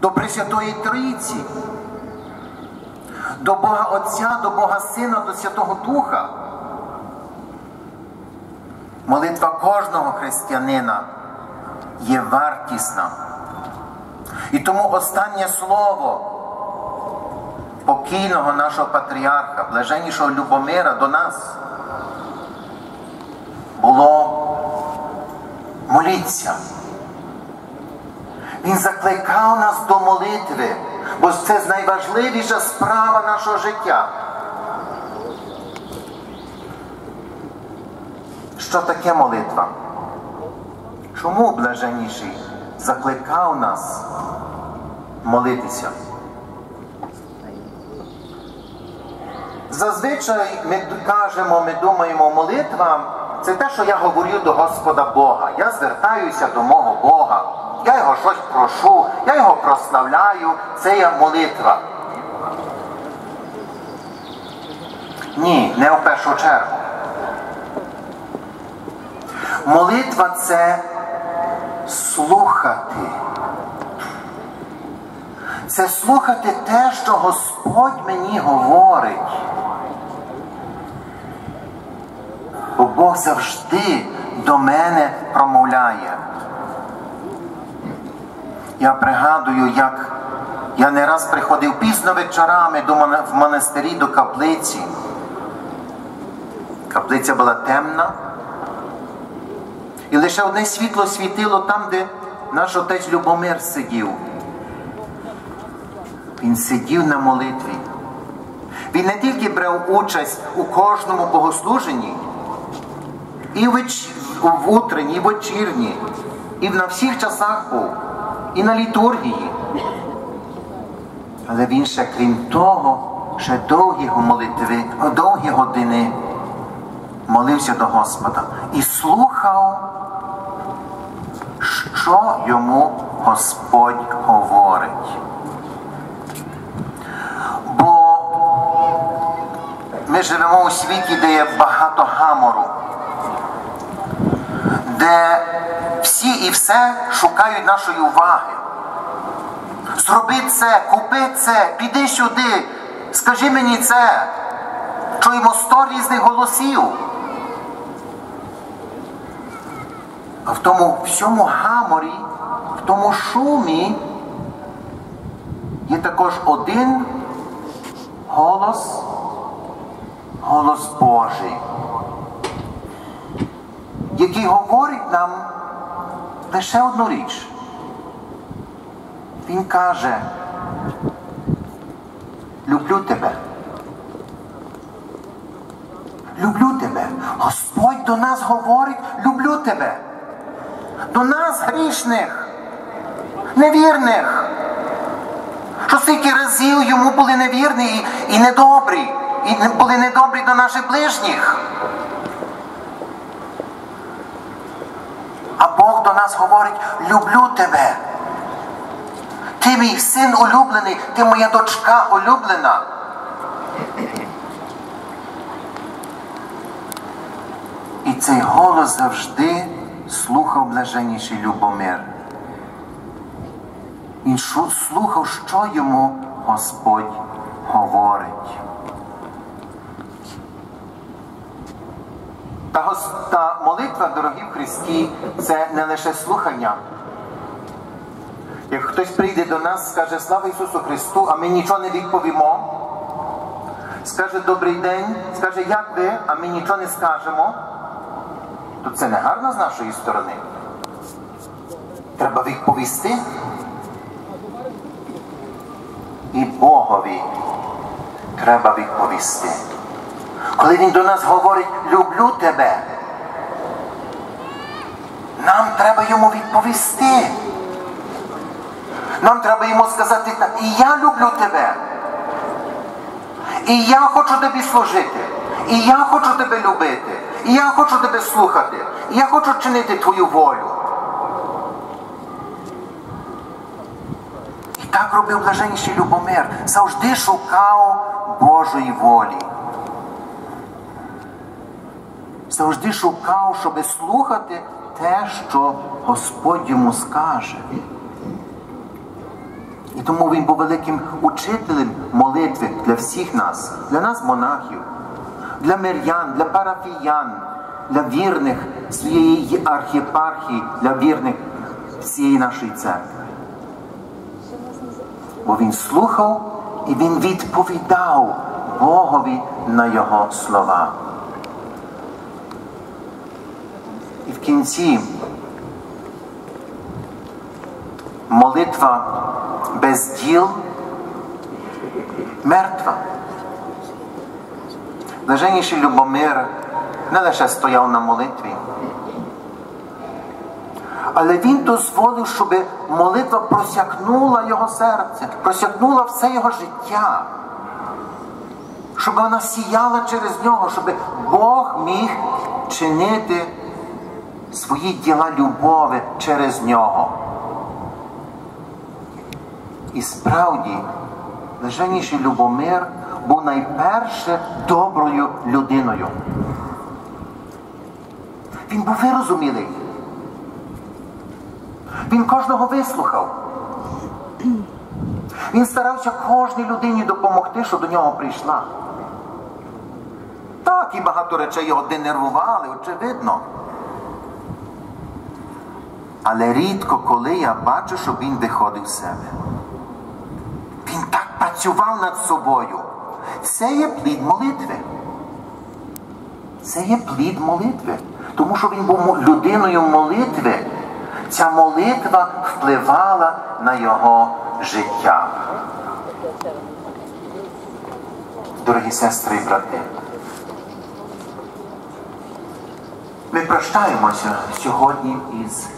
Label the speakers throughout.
Speaker 1: до Пресвятої Трійці, до Бога Отця, до Бога Сина, до Святого Духа. Молитва кожного християнина є вартісна. І тому останнє слово покійного нашого патріарха, блаженнішого Любомира до нас було моліться. Він закликав нас до молитви, бо це найважливіша справа нашого життя. Що таке молитва? Чому блаженніший закликав нас молитися? Зазвичай ми кажемо, ми думаємо, молитва це те, що я говорю до Господа Бога. Я звертаюся до мого Бога. Я його щось прошу, я його прославляю, це є молитва. Ні, не в першу чергу. Молитва це слухати. Це слухати те, що Господь мені говорить. Бо Бог завжди до мене промовляє. Я пригадую, як я не раз приходив пізно вечорами до в монастирі до каплиці. Каплиця була темна. І лише одне світло світило там, де наш отець Любомир сидів. Він сидів на молитві. Він не тільки брав участь у кожному богослуженні, і в, утренні, і вечірні, і на всіх часах був, і на літургії. Але він ще, крім того, ще довгі молитви, довгі години молився до Господа і слухав, що йому Господь говорить. Бо ми живемо у світі, де є багато гамору, де всі і все шукають нашої уваги. Зроби це, купи це, піди сюди, скажи мені це. Чуємо сто різних голосів. А в тому всьому гаморі, в тому шумі є також один голос, голос Божий, який говорить нам лише одну річ. Він каже, люблю тебе. Люблю тебе. Господь до нас говорить, люблю тебе. До нас грішних, невірних. Що стільки разів йому були невірні і, недобрі, і були недобрі до наших ближніх. А Бог до нас говорить, люблю тебе. Ти мій син улюблений, ти моя дочка улюблена. І цей голос завжди слухав блаженніший Любомир. Він слухав, що йому Господь говорить. Та, та молитва, дорогі в Христі, це не лише слухання. Як хтось прийде до нас, скаже Слава Ісусу Христу, а ми нічого не відповімо, скаже добрий день, скаже, як ви, а ми нічого не скажемо, то це не гарно з нашої сторони. Треба відповісти. І Богові треба відповісти. Коли Він до нас говорить, люблю тебе, нам треба йому відповісти. Нам треба йому сказати, і я люблю тебе. І я хочу тобі служити. І я хочу тебе любити. І я хочу тебе слухати. І я хочу чинити твою волю. І так робив блаженніший Любомир. Завжди шукав Божої волі. Завжди шукав, щоб слухати те, що Господь йому скаже. І тому він був великим учителем молитви для всіх нас, для нас, монахів, для мирян, для парафіян, для вірних своєї архіпархії, для вірних всієї нашої церкви. Бо він слухав і він відповідав Богові на його слова. І в кінці молитва без діл мертва. Блаженніший Любомир не лише стояв на молитві, але він дозволив, щоб молитва просякнула його серце, просякнула все його життя, щоб вона сіяла через нього, щоб Бог міг чинити свої діла любові через нього. І справді, блаженніший Любомир був найперше доброю людиною. Він був вирозумілий. Він кожного вислухав. Він старався кожній людині допомогти, що до нього прийшла. Так, і багато речей його денервували, очевидно. Але рідко коли я бачу, щоб він виходив з себе. Він так працював над собою. Це є плід молитви. Це є плід молитви. Тому що він був людиною молитви. Ця молитва впливала на його життя. Дорогі сестри і брати, ми прощаємося сьогодні із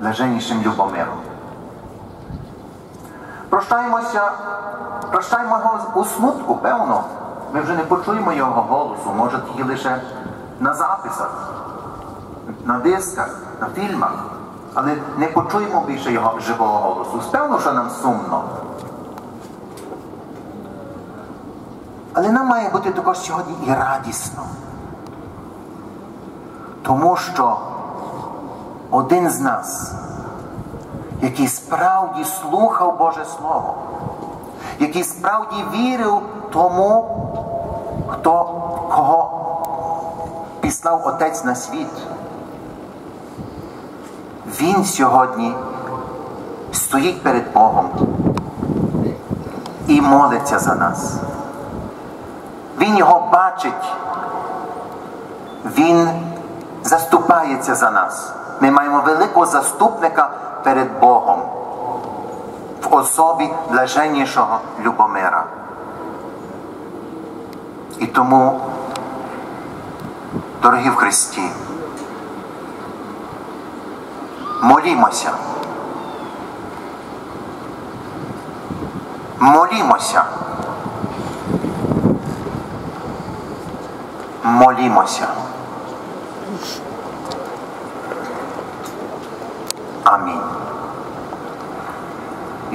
Speaker 1: блаженнішим Любомиром. Прощаємося, прощаємо у смутку, певно. Ми вже не почуємо його голосу, може тільки лише на записах, на дисках, на фільмах, але не почуємо більше його живого голосу. Певно, що нам сумно. Але нам має бути також сьогодні і радісно. Тому що один з нас, який справді слухав Боже Слово, який справді вірив тому, хто кого післав Отець на світ, він сьогодні стоїть перед Богом і молиться за нас. Він його бачить, він заступається за нас. Ми маємо великого заступника перед Богом в особі блаженнішого Любомира. І тому, дорогі в Христі, молімося. Молімося. Молімося. Амінь. В